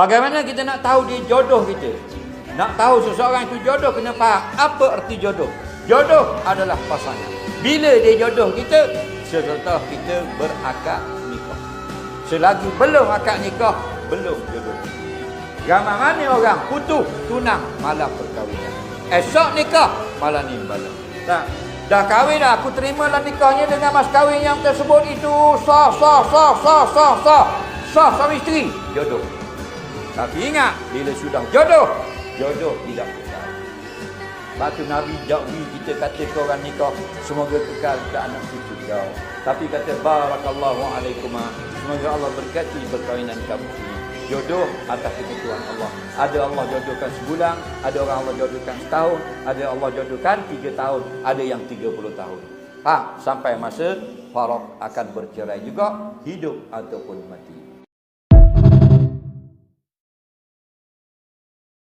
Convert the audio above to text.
Bagaimana kita nak tahu dia jodoh kita? Nak tahu seseorang itu jodoh kena faham apa erti jodoh. Jodoh adalah pasangan. Bila dia jodoh kita? Setelah kita berakad nikah. Selagi belum akad nikah, belum jodoh. Ramai mana orang putus tunang malam perkahwinan. Esok nikah malam nimbalan. Tak. Dah kahwin dah, aku terimalah nikahnya dengan mas kahwin yang tersebut itu sah sah sah sah sah sah sah suami isteri jodoh. Tapi ingat bila sudah jodoh, jodoh tidak kekal. Batu Nabi jauhi kita kata ke orang nikah semoga kekal ke anak cucu kau. Tapi kata barakallahu alaikum. Semoga Allah berkati perkahwinan kamu ini. Jodoh atas ketentuan Allah. Ada Allah jodohkan sebulan, ada orang Allah jodohkan setahun, ada Allah jodohkan tiga tahun, ada yang tiga puluh tahun. Faham? Sampai masa Farok akan bercerai juga, hidup ataupun mati.